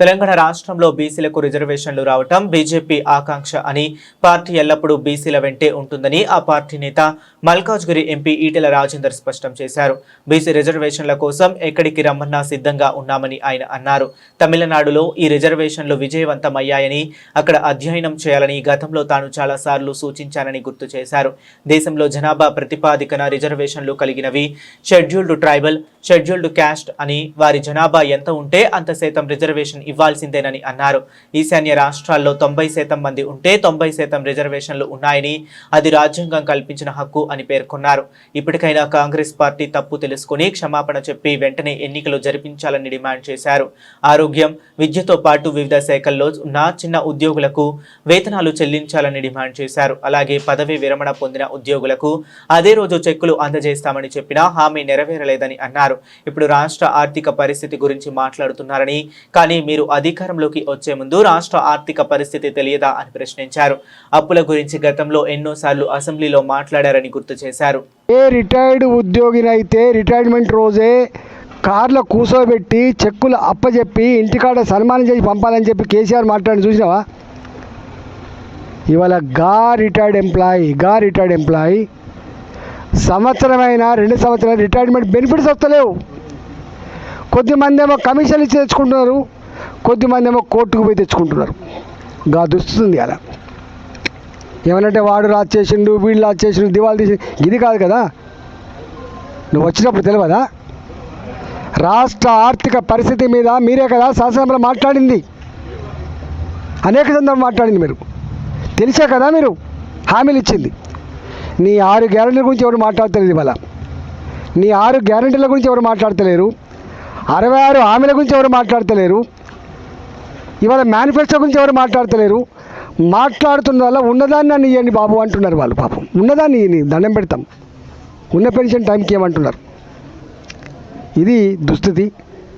తెలంగాణ రాష్ట్రంలో బీసీలకు రిజర్వేషన్లు రావటం బీజేపీ ఆకాంక్ష అని పార్టీ ఎల్లప్పుడూ బీసీల వెంటే ఉంటుందని ఆ పార్టీ నేత మల్కాజ్గిరి ఎంపీ ఈటెల రాజేందర్ స్పష్టం చేశారు. బీసీ రిజర్వేషన్ల కోసం ఎక్కడికి రమ్మన్నా సిద్ధంగా ఉన్నామని ఆయన అన్నారు. తమిళనాడులో ఈ రిజర్వేషన్లు విజయవంతమయ్యాయని అక్కడ అధ్యయనం చేయాలని గతంలో తాను చాలాసార్లు సూచించానని గుర్తు చేశారు. దేశంలో జనాభా ప్రతిపాదికన రిజర్వేషన్లు కలిగినవి షెడ్యూల్డ్ ట్రైబల్ షెడ్యూల్డ్ క్యాస్ట్ అని వారి జనాభా ఎంత ఉంటే అంత శాతం రిజర్వేషన్ ఇవ్వాల్సిందేనని అన్నారు. ఈశాన్య రాష్ట్రాల్లో తొంభై శాతం మంది ఉంటే తొంభై శాతం రిజర్వేషన్లు ఉన్నాయని అది రాజ్యాంగం కల్పించిన హక్కు అని పేర్కొన్నారు. ఇప్పటికైనా కాంగ్రెస్ పార్టీ తప్పు తెలుసుకుని క్షమాపణ చెప్పి వెంటనే ఎన్నికలు జరిపించాలని డిమాండ్ చేశారు. ఆరోగ్యం విద్యతో పాటు వివిధ శాఖల్లో ఉన్న చిన్న ఉద్యోగులకు వేతనాలు చెల్లించాలని డిమాండ్ చేశారు. అలాగే పదవి విరమణ పొందిన ఉద్యోగులకు అదే రోజు చెక్కులు అందజేస్తామని చెప్పినా హామీ నెరవేరలేదని అన్నారు. ఇప్పుడు రాష్ట్ర ఆర్థిక పరిస్థితి గురించి మాట్లాడుతున్నారని కానీ మీరు అధికారంలోకి వచ్చే ముందు రాష్ట్ర ఆర్థిక పరిస్థితి తెలియదా అని ప్రశ్నించారు. అప్పుల గురించి గతంలో ఎన్నోసార్లు అసెంబ్లీలో మాట్లాడారని గుర్తు చేశారు. ఏ రిటైర్డ్ ఉద్యోగినైతే రిటైర్మెంట్ రోజే కార్లో కూర్చోబెట్టి చెక్కులు అప్పచెప్పి ఇంటికాడ సన్మానం చేసి పంపాలని చెప్పి కేసీఆర్ మాట్లాడి చూసినావా? ఇవాళ గా రిటైర్డ్ ఎంప్లాయీ గా రిటైర్డ్ ఎంప్లాయీ. సంవత్సరమైన రెండు సంవత్సరాలు రిటైర్మెంట్ బెనిఫిట్స్ వస్తలేవు. కొద్దిమంది ఏమో కమిషన్ ఇచ్చి తెచ్చుకుంటున్నారు కొద్దిమంది ఏమో కోర్టుకు పోయి తెచ్చుకుంటున్నారు. గా దుస్తుంది అలా. ఏమనంటే వాడు రాజ్ చేసిండు వీళ్ళు రాజ్ చేసిండు దివాళ తీసి ఇది కాదు కదా? నువ్వు వచ్చినప్పుడు తెలియదా రాష్ట్ర ఆర్థిక పరిస్థితి మీద మీరే కదా శాసనసభలో మాట్లాడింది. అనేక సందర్భం మాట్లాడింది మీరు. తెలిసే కదా మీరు? హామీలు ఇచ్చింది. నీ ఆరు గ్యారెంటీల గురించి ఎవరు మాట్లాడతలేదు ఇవాళ? నీ ఆరు గ్యారెంటీల గురించి ఎవరు మాట్లాడతలేరు? అరవై ఆరు హామీల గురించి ఎవరు మాట్లాడతలేరు? ఇవాళ మేనిఫెస్టో గురించి ఎవరు మాట్లాడతలేరు? మాట్లాడుతున్న వల్ల ఉన్నదాన్ని నన్ను ఇవ్వండి బాబు అంటున్నారు వాళ్ళు పాపం. ఉన్నదాన్ని దండం పెడతాం. ఉన్న పెన్షన్ టైంకి ఏమంటున్నారు? ఇది దుస్థితి.